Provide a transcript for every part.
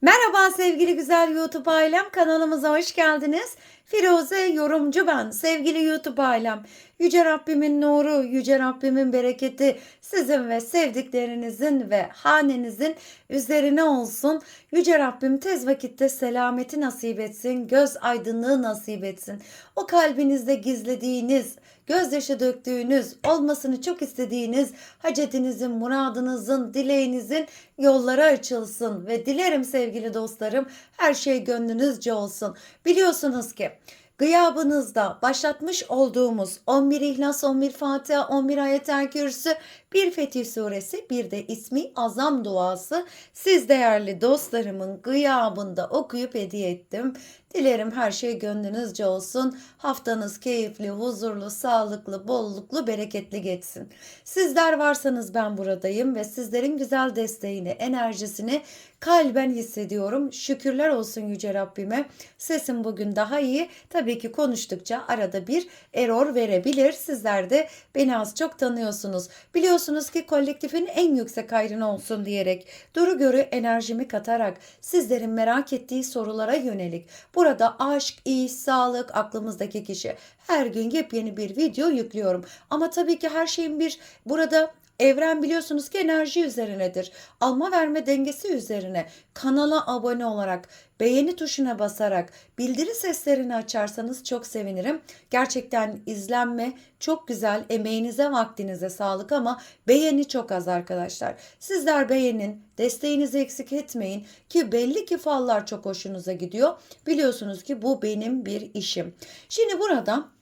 Merhaba sevgili güzel YouTube ailem kanalımıza hoş geldiniz. Firuze yorumcu ben sevgili YouTube ailem. Yüce Rabbimin nuru, Yüce Rabbimin bereketi sizin ve sevdiklerinizin ve hanenizin üzerine olsun. Yüce Rabbim tez vakitte selameti nasip etsin, göz aydınlığı nasip etsin. O kalbinizde gizlediğiniz, gözyaşı döktüğünüz, olmasını çok istediğiniz hacetinizin, muradınızın, dileğinizin yolları açılsın ve dilerim sevgili dostlarım her şey gönlünüzce olsun. Biliyorsunuz ki gıyabınızda başlatmış olduğumuz 11 İhlas, 11 Fatiha, 11 Ayet-el Kürsü, bir Fetih Suresi, bir de ismi Azam duası siz değerli dostlarımın gıyabında okuyup hediye ettim. Dilerim her şey gönlünüzce olsun. Haftanız keyifli, huzurlu, sağlıklı, bolluklu, bereketli geçsin. Sizler varsanız ben buradayım ve sizlerin güzel desteğini, enerjisini kalben hissediyorum. Şükürler olsun Yüce Rabbime. Sesim bugün daha iyi. Tabii ki konuştukça arada bir error verebilir. Sizler de beni az çok tanıyorsunuz. Biliyorsunuz ki kolektifin en yüksek hayrına olsun diyerek duru görü enerjimi katarak sizlerin merak ettiği sorulara yönelik burada aşk, iş, sağlık aklımızdaki kişi her gün yepyeni bir video yüklüyorum. Ama tabii ki her şeyin bir burada Evren biliyorsunuz ki enerji üzerinedir. Alma verme dengesi üzerine kanala abone olarak, beğeni tuşuna basarak, bildiri seslerini açarsanız çok sevinirim. Gerçekten izlenme çok güzel. Emeğinize, vaktinize sağlık ama beğeni çok az arkadaşlar. Sizler beğenin, desteğinizi eksik etmeyin ki belli ki fallar çok hoşunuza gidiyor. Biliyorsunuz ki bu benim bir işim. Şimdi burada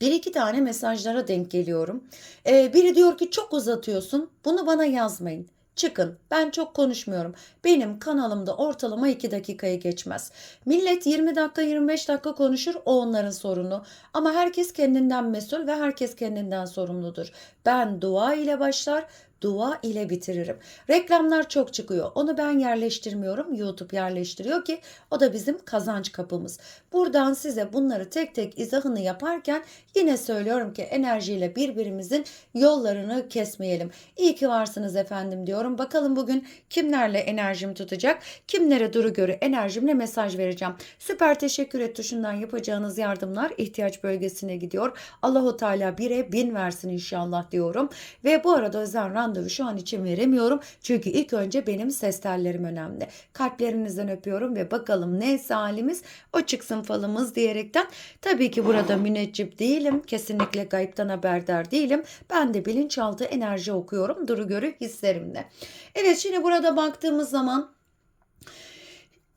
bir iki tane mesajlara denk geliyorum. Ee, biri diyor ki çok uzatıyorsun. Bunu bana yazmayın. Çıkın. Ben çok konuşmuyorum. Benim kanalımda ortalama 2 dakikayı geçmez. Millet 20 dakika 25 dakika konuşur. O onların sorunu. Ama herkes kendinden mesul ve herkes kendinden sorumludur. Ben dua ile başlar, dua ile bitiririm. Reklamlar çok çıkıyor. Onu ben yerleştirmiyorum. YouTube yerleştiriyor ki o da bizim kazanç kapımız. Buradan size bunları tek tek izahını yaparken yine söylüyorum ki enerjiyle birbirimizin yollarını kesmeyelim. İyi ki varsınız efendim diyorum. Bakalım bugün kimlerle enerjim tutacak? Kimlere duru görü enerjimle mesaj vereceğim. Süper teşekkür et tuşundan yapacağınız yardımlar ihtiyaç bölgesine gidiyor. Allahu Teala bire bin versin inşallah diyorum. Ve bu arada özel randevu şu an için veremiyorum. Çünkü ilk önce benim ses tellerim önemli. Kalplerinizden öpüyorum ve bakalım neyse halimiz o çıksın falımız diyerekten. Tabii ki burada müneccip değilim. Kesinlikle gayipten haberdar değilim. Ben de bilinçaltı enerji okuyorum. Duru görü hislerimle. Evet şimdi burada baktığımız zaman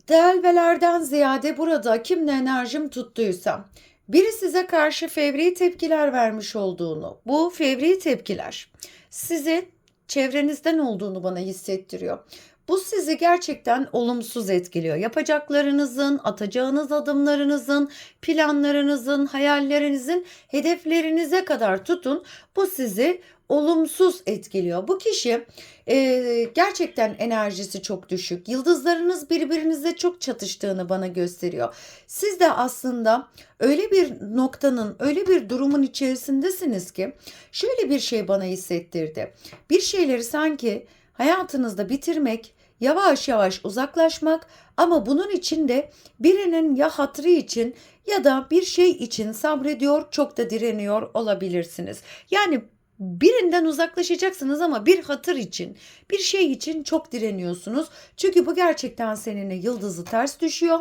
delvelerden ziyade burada kimle enerjim tuttuysa biri size karşı fevri tepkiler vermiş olduğunu, bu fevri tepkiler sizin çevrenizden olduğunu bana hissettiriyor. Bu sizi gerçekten olumsuz etkiliyor. Yapacaklarınızın, atacağınız adımlarınızın, planlarınızın, hayallerinizin hedeflerinize kadar tutun. Bu sizi olumsuz etkiliyor. Bu kişi e, gerçekten enerjisi çok düşük. Yıldızlarınız birbirinizle çok çatıştığını bana gösteriyor. Siz de aslında öyle bir noktanın, öyle bir durumun içerisindesiniz ki şöyle bir şey bana hissettirdi. Bir şeyleri sanki hayatınızda bitirmek, yavaş yavaş uzaklaşmak ama bunun için de birinin ya hatrı için ya da bir şey için sabrediyor, çok da direniyor olabilirsiniz. Yani birinden uzaklaşacaksınız ama bir hatır için, bir şey için çok direniyorsunuz. Çünkü bu gerçekten seninle yıldızı ters düşüyor.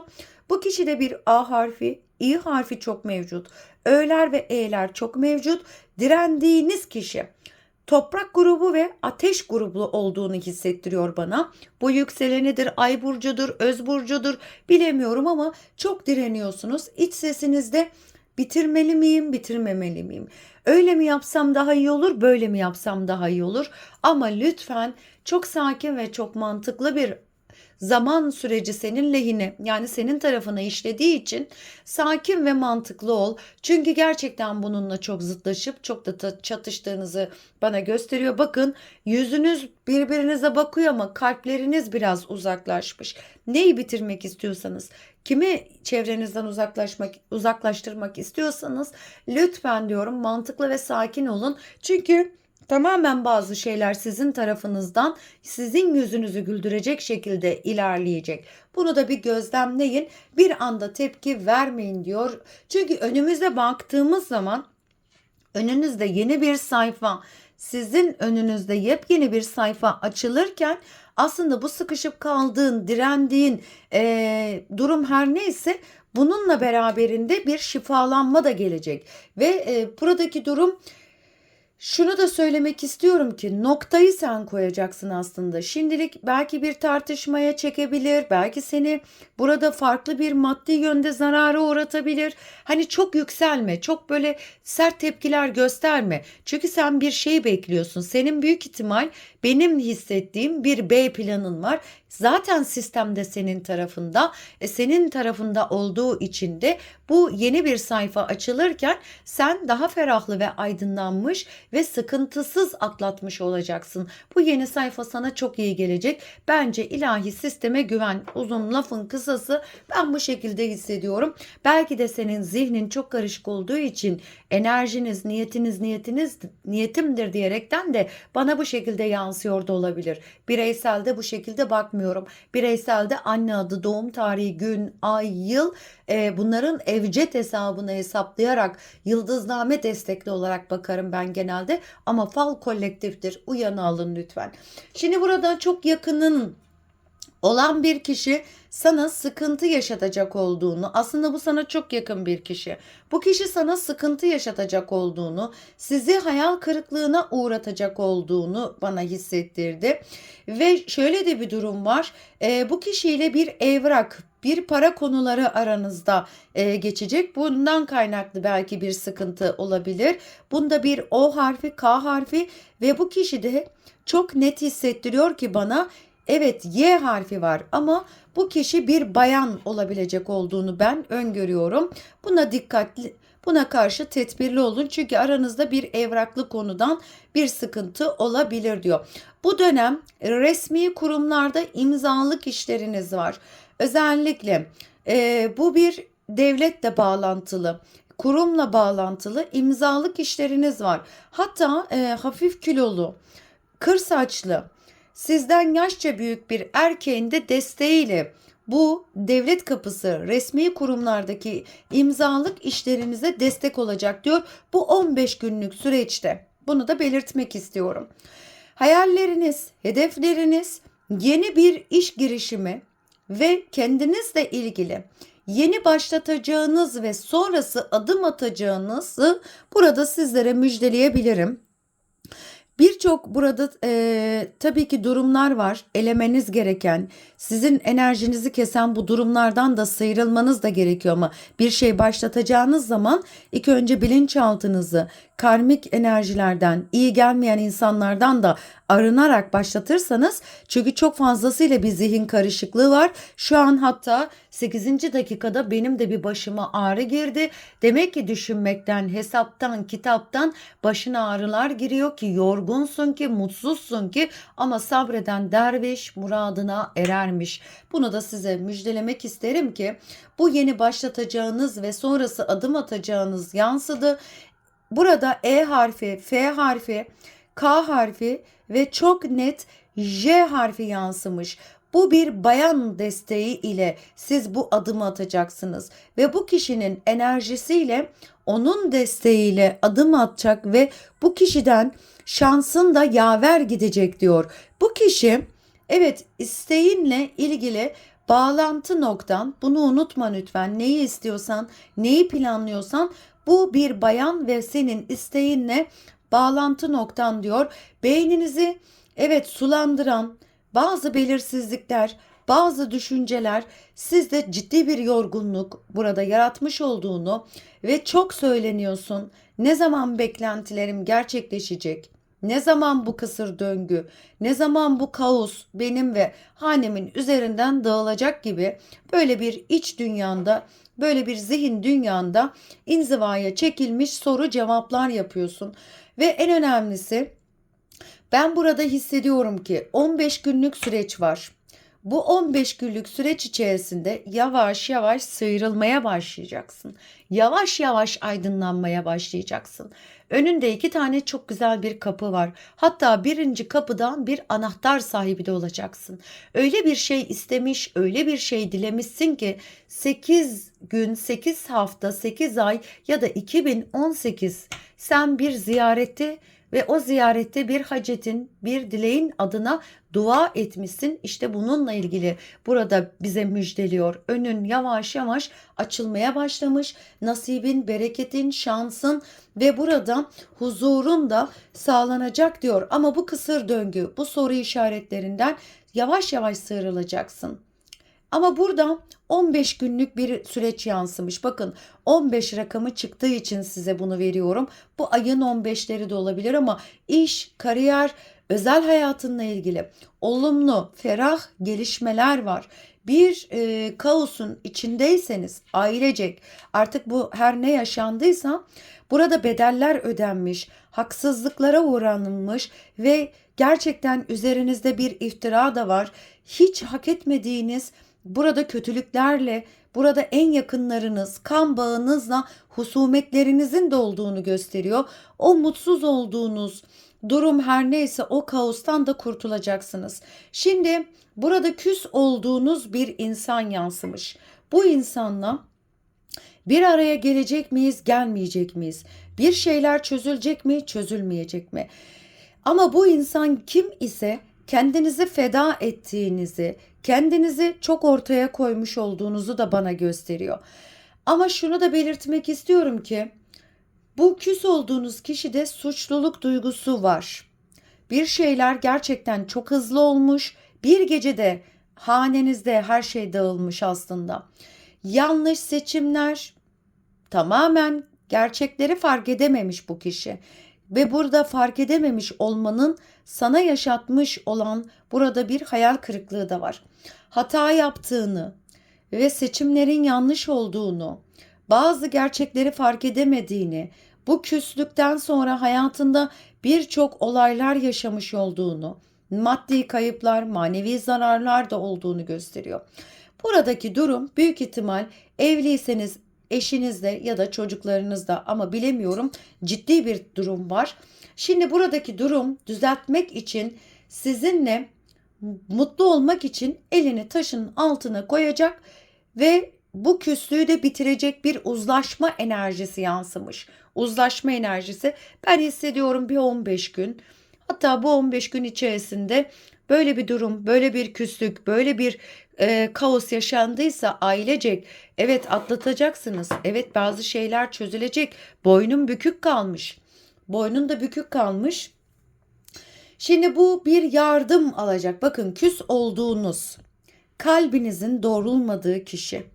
Bu kişide bir A harfi, İ harfi çok mevcut. Ö'ler ve E'ler çok mevcut. Direndiğiniz kişi toprak grubu ve ateş grubu olduğunu hissettiriyor bana. Bu yükselenidir, ay burcudur, öz burcudur bilemiyorum ama çok direniyorsunuz. İç sesinizde bitirmeli miyim, bitirmemeli miyim? Öyle mi yapsam daha iyi olur, böyle mi yapsam daha iyi olur? Ama lütfen çok sakin ve çok mantıklı bir zaman süreci senin lehine yani senin tarafına işlediği için sakin ve mantıklı ol. Çünkü gerçekten bununla çok zıtlaşıp çok da çatıştığınızı bana gösteriyor. Bakın yüzünüz birbirinize bakıyor ama kalpleriniz biraz uzaklaşmış. Neyi bitirmek istiyorsanız, kimi çevrenizden uzaklaşmak uzaklaştırmak istiyorsanız lütfen diyorum mantıklı ve sakin olun. Çünkü Tamamen bazı şeyler sizin tarafınızdan sizin yüzünüzü güldürecek şekilde ilerleyecek. Bunu da bir gözlemleyin. Bir anda tepki vermeyin diyor. Çünkü önümüze baktığımız zaman önünüzde yeni bir sayfa, sizin önünüzde yepyeni bir sayfa açılırken aslında bu sıkışıp kaldığın, direndiğin e, durum her neyse bununla beraberinde bir şifalanma da gelecek. Ve e, buradaki durum şunu da söylemek istiyorum ki noktayı sen koyacaksın aslında. Şimdilik belki bir tartışmaya çekebilir, belki seni burada farklı bir maddi yönde zarara uğratabilir. Hani çok yükselme, çok böyle sert tepkiler gösterme. Çünkü sen bir şey bekliyorsun. Senin büyük ihtimal benim hissettiğim bir B planın var. Zaten sistemde senin tarafında, e, senin tarafında olduğu için de bu yeni bir sayfa açılırken sen daha ferahlı ve aydınlanmış ve sıkıntısız atlatmış olacaksın. Bu yeni sayfa sana çok iyi gelecek. Bence ilahi sisteme güven. Uzun lafın kısası ben bu şekilde hissediyorum. Belki de senin zihnin çok karışık olduğu için enerjiniz, niyetiniz, niyetiniz, niyetimdir diyerekten de bana bu şekilde yansıyor da olabilir. Bireyselde bu şekilde bakmıyorum. Bireyselde anne adı, doğum tarihi, gün, ay, yıl e, bunların evcet hesabını hesaplayarak yıldızname destekli olarak bakarım ben genelde. Ama fal kolektiftir. Uyanı alın lütfen. Şimdi burada çok yakının olan bir kişi sana sıkıntı yaşatacak olduğunu, aslında bu sana çok yakın bir kişi. Bu kişi sana sıkıntı yaşatacak olduğunu, sizi hayal kırıklığına uğratacak olduğunu bana hissettirdi. Ve şöyle de bir durum var. E, bu kişiyle bir evrak, bir para konuları aranızda e, geçecek. Bundan kaynaklı belki bir sıkıntı olabilir. Bunda bir O harfi, K harfi ve bu kişi de çok net hissettiriyor ki bana Evet Y harfi var ama bu kişi bir bayan olabilecek olduğunu ben öngörüyorum. Buna dikkatli Buna karşı tedbirli olun çünkü aranızda bir evraklı konudan bir sıkıntı olabilir diyor. Bu dönem resmi kurumlarda imzalık işleriniz var. Özellikle e, bu bir devletle bağlantılı kurumla bağlantılı imzalık işleriniz var. Hatta e, hafif kilolu, kır saçlı, sizden yaşça büyük bir erkeğin de desteğiyle bu devlet kapısı resmi kurumlardaki imzalık işlerinize destek olacak diyor. Bu 15 günlük süreçte. Bunu da belirtmek istiyorum. Hayalleriniz, hedefleriniz, yeni bir iş girişimi ve kendinizle ilgili yeni başlatacağınız ve sonrası adım atacağınızı burada sizlere müjdeleyebilirim. Birçok burada e, tabii ki durumlar var. Elemeniz gereken, sizin enerjinizi kesen bu durumlardan da sıyrılmanız da gerekiyor ama bir şey başlatacağınız zaman ilk önce bilinçaltınızı karmik enerjilerden, iyi gelmeyen insanlardan da arınarak başlatırsanız çünkü çok fazlasıyla bir zihin karışıklığı var. Şu an hatta 8. dakikada benim de bir başıma ağrı girdi. Demek ki düşünmekten, hesaptan, kitaptan başına ağrılar giriyor ki yorgunsun ki, mutsuzsun ki ama sabreden derviş muradına erermiş. Bunu da size müjdelemek isterim ki bu yeni başlatacağınız ve sonrası adım atacağınız yansıdı. Burada E harfi, F harfi, K harfi ve çok net J harfi yansımış. Bu bir bayan desteği ile siz bu adımı atacaksınız ve bu kişinin enerjisiyle onun desteğiyle adım atacak ve bu kişiden şansın da yaver gidecek diyor. Bu kişi evet isteğinle ilgili bağlantı noktan bunu unutma lütfen neyi istiyorsan neyi planlıyorsan bu bir bayan ve senin isteğinle bağlantı noktan diyor. Beyninizi evet sulandıran bazı belirsizlikler, bazı düşünceler sizde ciddi bir yorgunluk burada yaratmış olduğunu ve çok söyleniyorsun. Ne zaman beklentilerim gerçekleşecek? Ne zaman bu kısır döngü, ne zaman bu kaos benim ve hanemin üzerinden dağılacak gibi böyle bir iç dünyanda böyle bir zihin dünyanda inzivaya çekilmiş soru cevaplar yapıyorsun. Ve en önemlisi ben burada hissediyorum ki 15 günlük süreç var. Bu 15 günlük süreç içerisinde yavaş yavaş sıyrılmaya başlayacaksın. Yavaş yavaş aydınlanmaya başlayacaksın. Önünde iki tane çok güzel bir kapı var. Hatta birinci kapıdan bir anahtar sahibi de olacaksın. Öyle bir şey istemiş, öyle bir şey dilemişsin ki 8 gün, 8 hafta, 8 ay ya da 2018 sen bir ziyareti ve o ziyarette bir hacetin, bir dileğin adına dua etmişsin. İşte bununla ilgili burada bize müjdeliyor. Önün yavaş yavaş açılmaya başlamış. Nasibin, bereketin, şansın ve burada huzurun da sağlanacak diyor. Ama bu kısır döngü, bu soru işaretlerinden yavaş yavaş sıyrılacaksın. Ama burada 15 günlük bir süreç yansımış. Bakın 15 rakamı çıktığı için size bunu veriyorum. Bu ayın 15'leri de olabilir ama iş, kariyer, özel hayatınla ilgili olumlu, ferah gelişmeler var. Bir e, kaosun içindeyseniz ailecek artık bu her ne yaşandıysa burada bedeller ödenmiş, haksızlıklara uğranılmış ve gerçekten üzerinizde bir iftira da var. Hiç hak etmediğiniz burada kötülüklerle, burada en yakınlarınız, kan bağınızla husumetlerinizin de olduğunu gösteriyor. O mutsuz olduğunuz durum her neyse o kaostan da kurtulacaksınız. Şimdi burada küs olduğunuz bir insan yansımış. Bu insanla bir araya gelecek miyiz, gelmeyecek miyiz? Bir şeyler çözülecek mi, çözülmeyecek mi? Ama bu insan kim ise kendinizi feda ettiğinizi, kendinizi çok ortaya koymuş olduğunuzu da bana gösteriyor. Ama şunu da belirtmek istiyorum ki bu küs olduğunuz kişide suçluluk duygusu var. Bir şeyler gerçekten çok hızlı olmuş. Bir gecede hanenizde her şey dağılmış aslında. Yanlış seçimler tamamen gerçekleri fark edememiş bu kişi. Ve burada fark edememiş olmanın sana yaşatmış olan burada bir hayal kırıklığı da var. Hata yaptığını ve seçimlerin yanlış olduğunu, bazı gerçekleri fark edemediğini, bu küslükten sonra hayatında birçok olaylar yaşamış olduğunu, maddi kayıplar, manevi zararlar da olduğunu gösteriyor. Buradaki durum büyük ihtimal evliyseniz eşinizde ya da çocuklarınızda ama bilemiyorum ciddi bir durum var. Şimdi buradaki durum düzeltmek için sizinle mutlu olmak için elini taşın altına koyacak ve bu küslüğü de bitirecek bir uzlaşma enerjisi yansımış. Uzlaşma enerjisi ben hissediyorum bir 15 gün. Hatta bu 15 gün içerisinde böyle bir durum, böyle bir küslük, böyle bir e, kaos yaşandıysa ailecek evet atlatacaksınız. Evet bazı şeyler çözülecek. Boynun bükük kalmış. Boynun da bükük kalmış. Şimdi bu bir yardım alacak. Bakın küs olduğunuz kalbinizin doğrulmadığı kişi.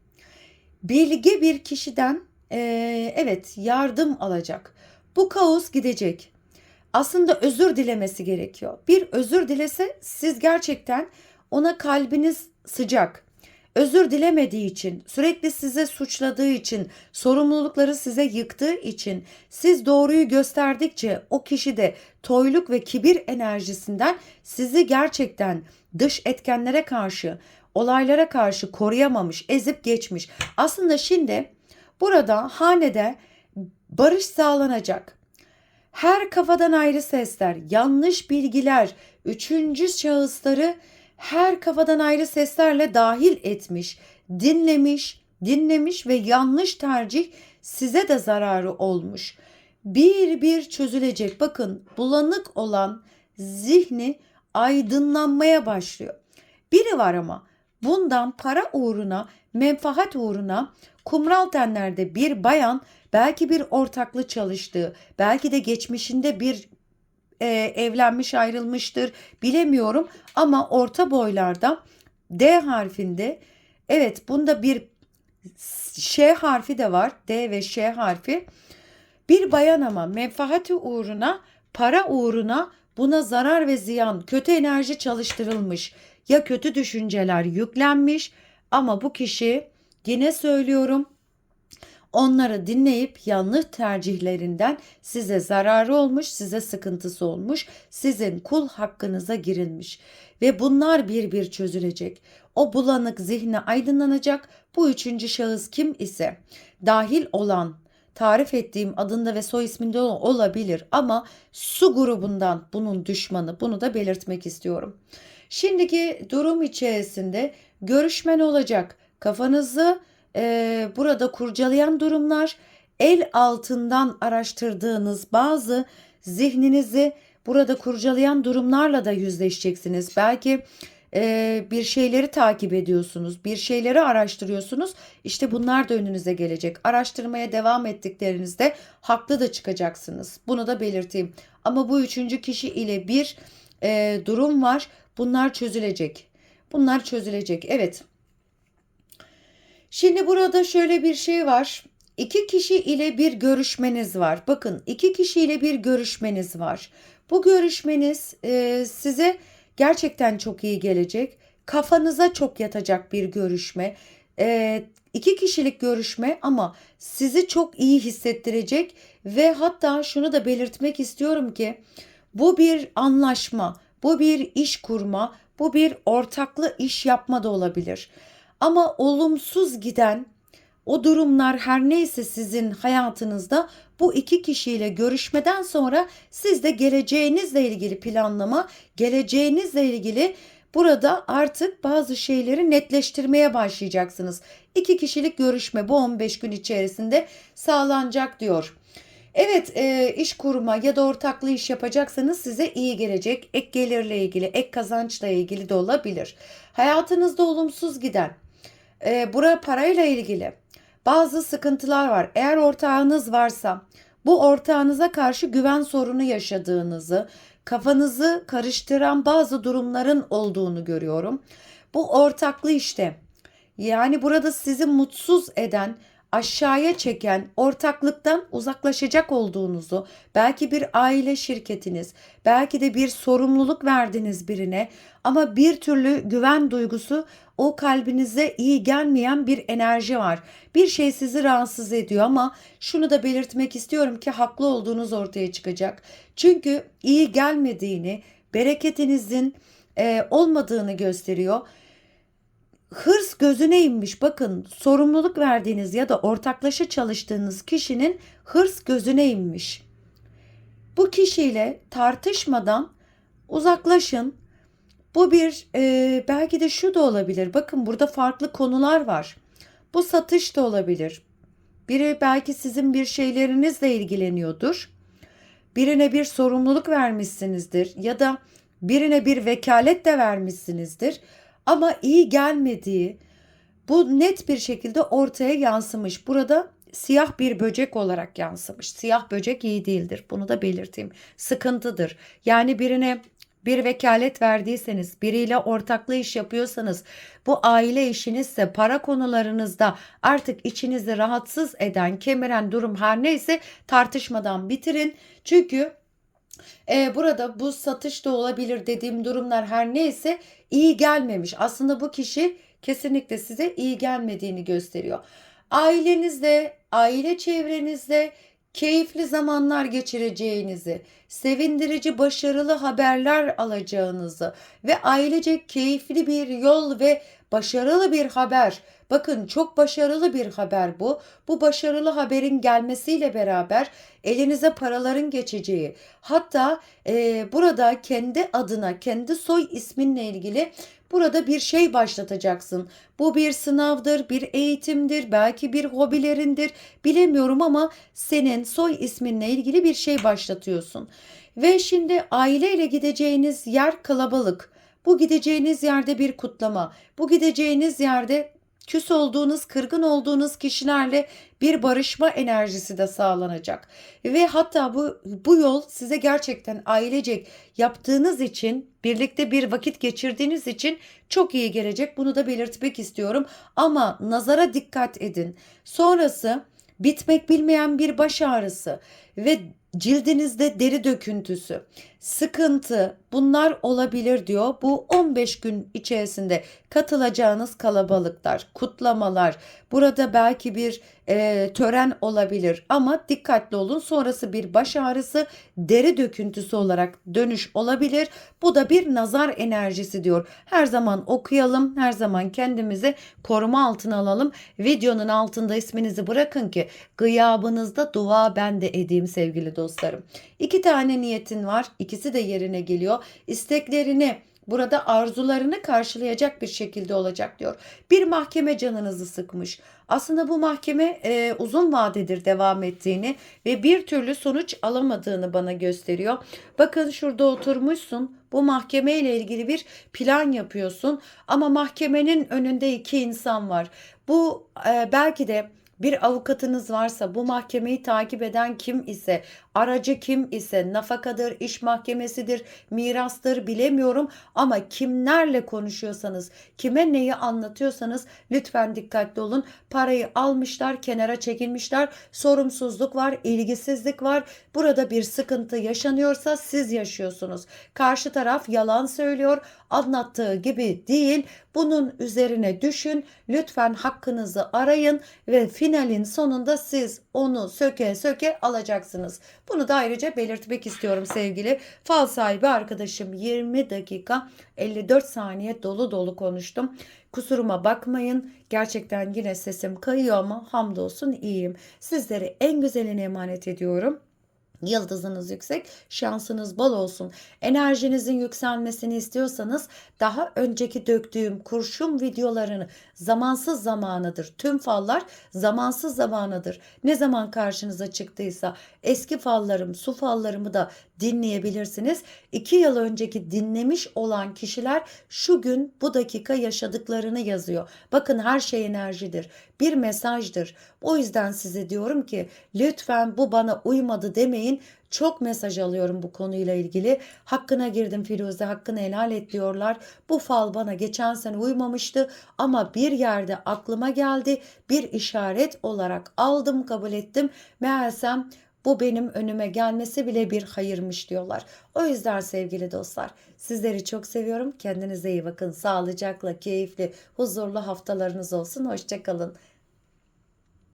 Bilge bir kişiden e, evet yardım alacak. Bu kaos gidecek. Aslında özür dilemesi gerekiyor. Bir özür dilese siz gerçekten ona kalbiniz sıcak. Özür dilemediği için, sürekli size suçladığı için, sorumlulukları size yıktığı için, siz doğruyu gösterdikçe o kişi de toyluk ve kibir enerjisinden sizi gerçekten dış etkenlere karşı, olaylara karşı koruyamamış, ezip geçmiş. Aslında şimdi burada hanede barış sağlanacak. Her kafadan ayrı sesler, yanlış bilgiler, üçüncü şahısları her kafadan ayrı seslerle dahil etmiş, dinlemiş, dinlemiş ve yanlış tercih size de zararı olmuş. Bir bir çözülecek. Bakın bulanık olan zihni aydınlanmaya başlıyor. Biri var ama bundan para uğruna, menfaat uğruna kumral tenlerde bir bayan belki bir ortaklı çalıştığı, belki de geçmişinde bir e, evlenmiş ayrılmıştır bilemiyorum. Ama orta boylarda D harfinde evet bunda bir Ş harfi de var. D ve Ş harfi. Bir bayan ama menfaati uğruna para uğruna buna zarar ve ziyan kötü enerji çalıştırılmış. Ya kötü düşünceler yüklenmiş ama bu kişi yine söylüyorum Onları dinleyip yanlış tercihlerinden size zararı olmuş, size sıkıntısı olmuş, sizin kul hakkınıza girilmiş ve bunlar bir bir çözülecek. o bulanık zihni aydınlanacak. Bu üçüncü şahıs kim ise dahil olan tarif ettiğim adında ve soy isminde olabilir ama su grubundan bunun düşmanı bunu da belirtmek istiyorum. Şimdiki durum içerisinde görüşmen olacak. Kafanızı e, burada kurcalayan durumlar, el altından araştırdığınız bazı zihninizi burada kurcalayan durumlarla da yüzleşeceksiniz. Belki e, bir şeyleri takip ediyorsunuz, bir şeyleri araştırıyorsunuz. İşte bunlar da önünüze gelecek. Araştırmaya devam ettiklerinizde haklı da çıkacaksınız. Bunu da belirteyim. Ama bu üçüncü kişi ile bir e, durum var. Bunlar çözülecek. Bunlar çözülecek. Evet. Şimdi burada şöyle bir şey var. İki kişi ile bir görüşmeniz var. Bakın iki kişi ile bir görüşmeniz var. Bu görüşmeniz e, size gerçekten çok iyi gelecek. Kafanıza çok yatacak bir görüşme. E, iki kişilik görüşme ama sizi çok iyi hissettirecek ve hatta şunu da belirtmek istiyorum ki bu bir anlaşma, bu bir iş kurma, bu bir ortaklı iş yapma da olabilir. Ama olumsuz giden o durumlar her neyse sizin hayatınızda bu iki kişiyle görüşmeden sonra siz de geleceğinizle ilgili planlama, geleceğinizle ilgili burada artık bazı şeyleri netleştirmeye başlayacaksınız. İki kişilik görüşme bu 15 gün içerisinde sağlanacak diyor. Evet e, iş kurma ya da ortaklı iş yapacaksanız size iyi gelecek. Ek gelirle ilgili, ek kazançla ilgili de olabilir. Hayatınızda olumsuz giden, e, bura parayla ilgili bazı sıkıntılar var. Eğer ortağınız varsa bu ortağınıza karşı güven sorunu yaşadığınızı, kafanızı karıştıran bazı durumların olduğunu görüyorum. Bu ortaklı işte. Yani burada sizi mutsuz eden, aşağıya çeken ortaklıktan uzaklaşacak olduğunuzu, belki bir aile şirketiniz, belki de bir sorumluluk verdiniz birine ama bir türlü güven duygusu o kalbinize iyi gelmeyen bir enerji var. Bir şey sizi rahatsız ediyor ama şunu da belirtmek istiyorum ki haklı olduğunuz ortaya çıkacak. Çünkü iyi gelmediğini, bereketinizin e, olmadığını gösteriyor hırs gözüne inmiş. Bakın sorumluluk verdiğiniz ya da ortaklaşa çalıştığınız kişinin hırs gözüne inmiş. Bu kişiyle tartışmadan uzaklaşın. Bu bir e, belki de şu da olabilir. Bakın burada farklı konular var. Bu satış da olabilir. Biri belki sizin bir şeylerinizle ilgileniyordur. Birine bir sorumluluk vermişsinizdir ya da birine bir vekalet de vermişsinizdir ama iyi gelmediği bu net bir şekilde ortaya yansımış. Burada siyah bir böcek olarak yansımış. Siyah böcek iyi değildir. Bunu da belirteyim. Sıkıntıdır. Yani birine bir vekalet verdiyseniz, biriyle ortaklı iş yapıyorsanız, bu aile işinizse, para konularınızda artık içinizi rahatsız eden, kemiren durum her neyse tartışmadan bitirin. Çünkü e, burada bu satış da olabilir dediğim durumlar her neyse iyi gelmemiş. Aslında bu kişi kesinlikle size iyi gelmediğini gösteriyor. Ailenizde, aile çevrenizde keyifli zamanlar geçireceğinizi, sevindirici başarılı haberler alacağınızı ve ailece keyifli bir yol ve başarılı bir haber. Bakın çok başarılı bir haber bu. Bu başarılı haberin gelmesiyle beraber elinize paraların geçeceği. Hatta e, burada kendi adına, kendi soy isminle ilgili Burada bir şey başlatacaksın. Bu bir sınavdır, bir eğitimdir, belki bir hobilerindir. Bilemiyorum ama senin soy isminle ilgili bir şey başlatıyorsun. Ve şimdi aileyle gideceğiniz yer kalabalık. Bu gideceğiniz yerde bir kutlama. Bu gideceğiniz yerde küs olduğunuz, kırgın olduğunuz kişilerle bir barışma enerjisi de sağlanacak. Ve hatta bu bu yol size gerçekten ailecek yaptığınız için, birlikte bir vakit geçirdiğiniz için çok iyi gelecek. Bunu da belirtmek istiyorum. Ama nazara dikkat edin. Sonrası bitmek bilmeyen bir baş ağrısı ve cildinizde deri döküntüsü, sıkıntı bunlar olabilir diyor. Bu 15 gün içerisinde katılacağınız kalabalıklar, kutlamalar, burada belki bir e, tören olabilir ama dikkatli olun. Sonrası bir baş ağrısı, deri döküntüsü olarak dönüş olabilir. Bu da bir nazar enerjisi diyor. Her zaman okuyalım, her zaman kendimizi koruma altına alalım. Videonun altında isminizi bırakın ki gıyabınızda dua ben de edeyim sevgili dostlarım. İki tane niyetin var. İkisi de yerine geliyor. İsteklerini burada arzularını karşılayacak bir şekilde olacak diyor. Bir mahkeme canınızı sıkmış. Aslında bu mahkeme e, uzun vadedir devam ettiğini ve bir türlü sonuç alamadığını bana gösteriyor. Bakın şurada oturmuşsun. Bu mahkeme ile ilgili bir plan yapıyorsun ama mahkemenin önünde iki insan var. Bu e, belki de bir avukatınız varsa bu mahkemeyi takip eden kim ise aracı kim ise nafakadır, iş mahkemesidir, mirastır bilemiyorum ama kimlerle konuşuyorsanız, kime neyi anlatıyorsanız lütfen dikkatli olun. Parayı almışlar, kenara çekilmişler, sorumsuzluk var, ilgisizlik var. Burada bir sıkıntı yaşanıyorsa siz yaşıyorsunuz. Karşı taraf yalan söylüyor, anlattığı gibi değil. Bunun üzerine düşün. Lütfen hakkınızı arayın ve finalin sonunda siz onu söke söke alacaksınız. Bunu da ayrıca belirtmek istiyorum sevgili fal sahibi arkadaşım. 20 dakika 54 saniye dolu dolu konuştum. Kusuruma bakmayın. Gerçekten yine sesim kayıyor ama hamdolsun iyiyim. Sizleri en güzeline emanet ediyorum. Yıldızınız yüksek, şansınız bol olsun. Enerjinizin yükselmesini istiyorsanız daha önceki döktüğüm kurşun videolarını zamansız zamanıdır. Tüm fallar zamansız zamanıdır. Ne zaman karşınıza çıktıysa eski fallarım, su fallarımı da dinleyebilirsiniz. İki yıl önceki dinlemiş olan kişiler şu gün bu dakika yaşadıklarını yazıyor. Bakın her şey enerjidir. Bir mesajdır. O yüzden size diyorum ki lütfen bu bana uymadı demeyin. Çok mesaj alıyorum bu konuyla ilgili. Hakkına girdim Firuze, hakkını helal et diyorlar. Bu fal bana geçen sene uymamıştı ama bir yerde aklıma geldi. Bir işaret olarak aldım, kabul ettim. Meğersem bu benim önüme gelmesi bile bir hayırmış diyorlar. O yüzden sevgili dostlar sizleri çok seviyorum. Kendinize iyi bakın. Sağlıcakla, keyifli, huzurlu haftalarınız olsun. Hoşçakalın.